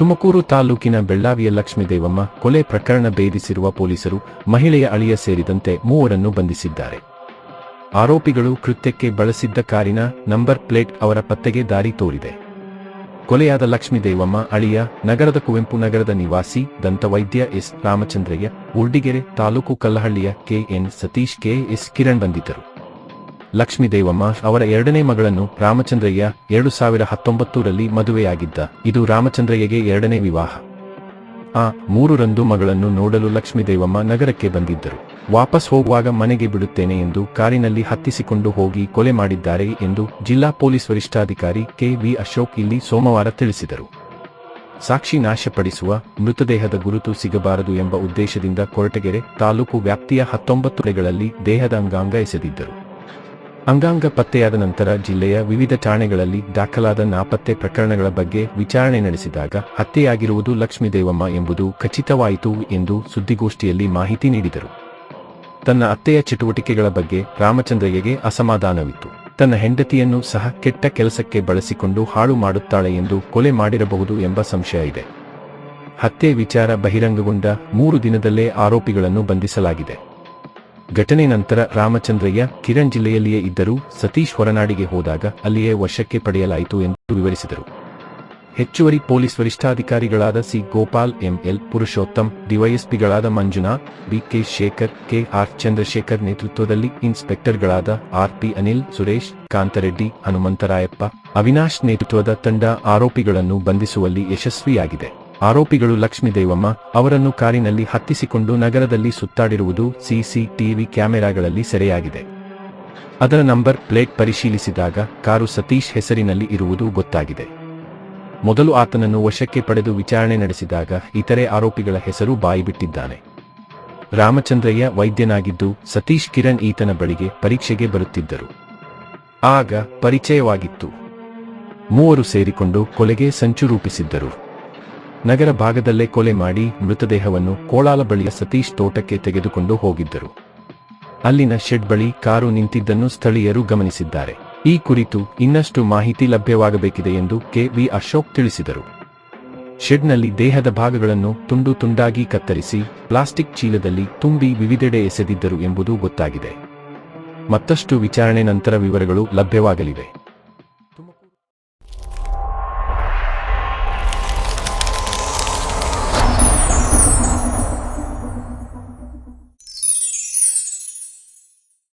ತುಮಕೂರು ತಾಲೂಕಿನ ಬೆಳ್ಳಾವಿಯ ಲಕ್ಷ್ಮೀದೇವಮ್ಮ ಕೊಲೆ ಪ್ರಕರಣ ಭೇದಿಸಿರುವ ಪೊಲೀಸರು ಮಹಿಳೆಯ ಅಳಿಯ ಸೇರಿದಂತೆ ಮೂವರನ್ನು ಬಂಧಿಸಿದ್ದಾರೆ. ಆರೋಪಿಗಳು ಕೃತ್ಯಕ್ಕೆ ಬಳಸಿದ್ದ ಕಾರಿನ ನಂಬರ್ ಪ್ಲೇಟ್ ಅವರ ಪತ್ತೆಗೆ ದಾರಿ ತೋರಿದೆ. ಕೊಲೆಯಾದ ಲಕ್ಷ್ಮೀದೇವಮ್ಮ ಅಳಿಯ ನಗರದ ಕುವೆಂಪು ನಗರದ ನಿವಾಸಿ ದಂತವೈದ್ಯ ಎಸ್ ರಾಮಚಂದ್ರಯ್ಯ, ಉರ್ಡಿಗೆರೆ ತಾಲೂಕು ಕಲ್ಲಹಳ್ಳಿಯ ಕೆಎನ್ ಸತೀಶ್ ಕೆಎಸ್ ಕಿರಣ್ ಬಂದಿದ್ದರು ಲಕ್ಷ್ಮೀದೇವಮ್ಮ ಅವರ ಎರಡನೇ ಮಗಳನ್ನು ರಾಮಚಂದ್ರಯ್ಯ ಎರಡು ಸಾವಿರ ಹತ್ತೊಂಬತ್ತರಲ್ಲಿ ಮದುವೆಯಾಗಿದ್ದ. ಇದು ರಾಮಚಂದ್ರಯ್ಯಗೆ ಎರಡನೇ ವಿವಾಹ. ಆ ಮೂರರಂದು ಮಗಳನ್ನು ನೋಡಲು ಲಕ್ಷ್ಮೀದೇವಮ್ಮ ನಗರಕ್ಕೆ ಬಂದಿದ್ದರು. ವಾಪಸ್ ಹೋಗುವಾಗ ಮನೆಗೆ ಬಿಡುತ್ತೇನೆ ಎಂದು ಕಾರಿನಲ್ಲಿ ಹತ್ತಿಸಿಕೊಂಡು ಹೋಗಿ ಕೊಲೆ ಮಾಡಿದ್ದಾರೆ ಎಂದು ಜಿಲ್ಲಾ ಪೊಲೀಸ್ ವರಿಷ್ಠಾಧಿಕಾರಿ ಕೆ ವಿ ಅಶೋಕ್ ಇಲ್ಲಿ ಸೋಮವಾರ ತಿಳಿಸಿದರು. ಸಾಕ್ಷಿ ನಾಶಪಡಿಸುವ ಮೃತದೇಹದ ಗುರುತು ಸಿಗಬಾರದು ಎಂಬ ಉದ್ದೇಶದಿಂದ ಕೊರಟಗೆರೆ ತಾಲೂಕು ವ್ಯಾಪ್ತಿಯ ಹತ್ತೊಂಬತ್ತು ಕಡೆಗಳಲ್ಲಿ ದೇಹದ ಅಂಗಾಂಗ ಎಸೆದಿದ್ದರು. ಅಂಗಾಂಗ ಪತ್ತೆಯಾದ ನಂತರ ಜಿಲ್ಲೆಯ ವಿವಿಧ ಠಾಣೆಗಳಲ್ಲಿ ದಾಖಲಾದ ನಾಪತ್ತೆ ಪ್ರಕರಣಗಳ ಬಗ್ಗೆ ವಿಚಾರಣೆ ನಡೆಸಿದಾಗ ಹತ್ಯೆಯಾಗಿರುವುದು ಲಕ್ಷ್ಮೀದೇವಮ್ಮ ಎಂಬುದು ಖಚಿತವಾಯಿತು ಎಂದು ಸುದ್ದಿಗೋಷ್ಠಿಯಲ್ಲಿ ಮಾಹಿತಿ ನೀಡಿದರು. ತನ್ನ ಅತ್ತೆಯ ಚಟುವಟಿಕೆಗಳ ಬಗ್ಗೆ ರಾಮಚಂದ್ರಯ್ಯಗೆ ಅಸಮಾಧಾನವಿತ್ತು. ತನ್ನ ಹೆಂಡತಿಯನ್ನು ಸಹ ಕೆಟ್ಟ ಕೆಲಸಕ್ಕೆ ಬಳಸಿಕೊಂಡು ಹಾಳು ಮಾಡುತ್ತಾಳೆ ಎಂದು ಕೊಲೆ ಮಾಡಿರಬಹುದು ಎಂಬ ಸಂಶಯ ಇದೆ. ಹತ್ಯೆ ವಿಚಾರ ಬಹಿರಂಗಗೊಂಡ ಮೂರು ದಿನದಲ್ಲೇ ಆರೋಪಿಗಳನ್ನು ಬಂಧಿಸಲಾಗಿದೆ. ಘಟನೆ ನಂತರ ರಾಮಚಂದ್ರಯ್ಯ ಕಿರಣ್ ಜಿಲ್ಲೆಯಲ್ಲಿಯೇ ಇದ್ದರೂ ಸತೀಶ್ ಹೊರನಾಡಿಗೆ ಹೋದಾಗ ಅಲ್ಲಿಯೇ ವಶಕ್ಕೆ ಪಡೆಯಲಾಯಿತು ಎಂದು ವಿವರಿಸಿದರು. ಹೆಚ್ಚುವರಿ ಪೊಲೀಸ್ ವರಿಷ್ಠಾಧಿಕಾರಿಗಳಾದ C. Gopal ML Purushottam, ಡಿವೈಎಸ್ಪಿಗಳಾದ Manjunath BK Shekhar, K. R. Chandrashekhar ನೇತೃತ್ವದಲ್ಲಿ ಇನ್ಸ್ಪೆಕ್ಟರ್ಗಳಾದ ಆರ್. ಪಿ. ಅನಿಲ್, ಸುರೇಶ್, ಕಾಂತರೆಡ್ಡಿ, ಹನುಮಂತರಾಯಪ್ಪ, ಅವಿನಾಶ್ ನೇತೃತ್ವದ ತಂಡ ಆರೋಪಿಗಳನ್ನು ಬಂಧಿಸುವಲ್ಲಿ ಯಶಸ್ವಿಯಾಗಿದೆ. ಆರೋಪಿಗಳು ಲಕ್ಷ್ಮೀದೇವಮ್ಮ ಅವರನ್ನು ಕಾರಿನಲ್ಲಿ ಹತ್ತಿಸಿಕೊಂಡು ನಗರದಲ್ಲಿ ಸುತ್ತಾಡಿರುವುದು ಸಿಸಿಟಿವಿ ಕ್ಯಾಮೆರಾಗಳಲ್ಲಿ ಸೆರೆಯಾಗಿದೆ. ಅದರ ನಂಬರ್ ಪ್ಲೇಟ್ ಪರಿಶೀಲಿಸಿದಾಗ ಕಾರು ಸತೀಶ್ ಹೆಸರಿನಲ್ಲಿ ಇರುವುದು ಗೊತ್ತಾಗಿದೆ. ಮೊದಲು ಆತನನ್ನು ವಶಕ್ಕೆ ಪಡೆದು ವಿಚಾರಣೆ ನಡೆಸಿದಾಗ ಇತರೆ ಆರೋಪಿಗಳ ಹೆಸರು ಬಾಯಿಬಿಟ್ಟಿದ್ದಾನೆ ರಾಮಚಂದ್ರಯ್ಯ ವೈದ್ಯನಾಗಿದ್ದು ಸತೀಶ್ ಕಿರಣ್ ಈತನ ಬಳಿಗೆ ಪರೀಕ್ಷೆಗೆ ಬರುತ್ತಿದ್ದರು. ಆಗ ಪರಿಚಯವಾಗಿತ್ತು. ಮೂವರು ಸೇರಿಕೊಂಡು ಕೊಲೆಗೆ ಸಂಚು ರೂಪಿಸಿದ್ದರು. ನಗರ ಭಾಗದಲ್ಲೇ ಕೊಲೆ ಮಾಡಿ ಮೃತದೇಹವನ್ನು ಕೋಳಾಲ ಬಳಿಯ ಸತೀಶ್ ತೋಟಕ್ಕೆ ತೆಗೆದುಕೊಂಡು ಹೋಗಿದ್ದರು. ಅಲ್ಲಿನ ಶೆಡ್ ಬಳಿ ಕಾರು ನಿಂತಿದ್ದನ್ನು ಸ್ಥಳೀಯರು ಗಮನಿಸಿದ್ದಾರೆ. ಈ ಕುರಿತು ಇನ್ನಷ್ಟು ಮಾಹಿತಿ ಲಭ್ಯವಾಗಬೇಕಿದೆ ಎಂದು ಕೆ. ವಿ. ಅಶೋಕ್ ತಿಳಿಸಿದರು. ಶೆಡ್ನಲ್ಲಿ ದೇಹದ ಭಾಗಗಳನ್ನು ತುಂಡು ತುಂಡಾಗಿ ಕತ್ತರಿಸಿ ಪ್ಲಾಸ್ಟಿಕ್ ಚೀಲದಲ್ಲಿ ತುಂಬಿ ವಿವಿಧೆಡೆ ಎಸೆದಿದ್ದರು ಎಂಬುದು ಗೊತ್ತಾಗಿದೆ. ಮತ್ತಷ್ಟು ವಿಚಾರಣೆ ನಂತರ ವಿವರಗಳು ಲಭ್ಯವಾಗಲಿವೆ.